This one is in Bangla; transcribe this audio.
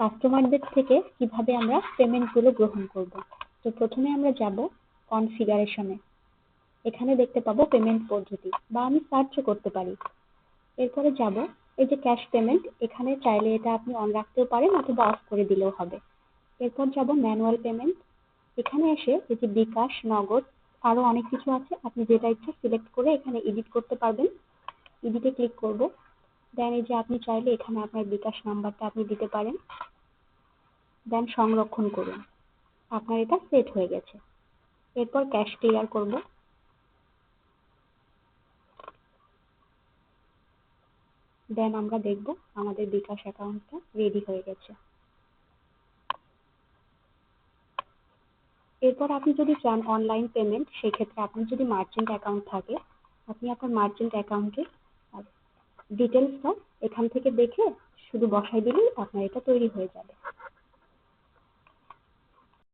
কাস্টমারদের থেকে কীভাবে আমরা পেমেন্টগুলো গ্রহণ করব। তো প্রথমে আমরা যাব কনফিগারেশনে এখানে দেখতে পাবো পেমেন্ট পদ্ধতি বা আমি সার্চও করতে পারি। এরপরে যাব, এই যে ক্যাশ পেমেন্ট এখানে চাইলে এটা আপনি অন রাখতেও পারেন অথবা অফ করে দিলেও হবে। এরপর যাব ম্যানুয়াল পেমেন্ট এখানে এসে এই যে বিকাশ, নগদ, আরও অনেক কিছু আছে, আপনি যেটা ইচ্ছা সিলেক্ট করে এখানে এডিট করতে পারবেন। এডিটে ক্লিক করব। দেন এই যে আপনি চাইলে এখানে আপনার বিকাশ নাম্বারটা আপনি দিতে পারেন। দেন সংরক্ষণ করুন। আপনার এটা সেট হয়ে গেছে। এরপর ক্যাশ ক্লিয়ার করব। দেন আমরা দেখব আমাদের বিকাশ অ্যাকাউন্টটা রেডি হয়ে গেছে। এরপর আপনি যদি চান অনলাইন পেমেন্ট সেক্ষেত্রে আপনার যদি মার্চেন্ট অ্যাকাউন্ট থাকে, আপনি আপনার মার্চেন্ট অ্যাকাউন্টের ডিটেলসটা এখান থেকে দেখে শুধু বসাই দিলেই আপনার এটা তৈরি হয়ে যাবে।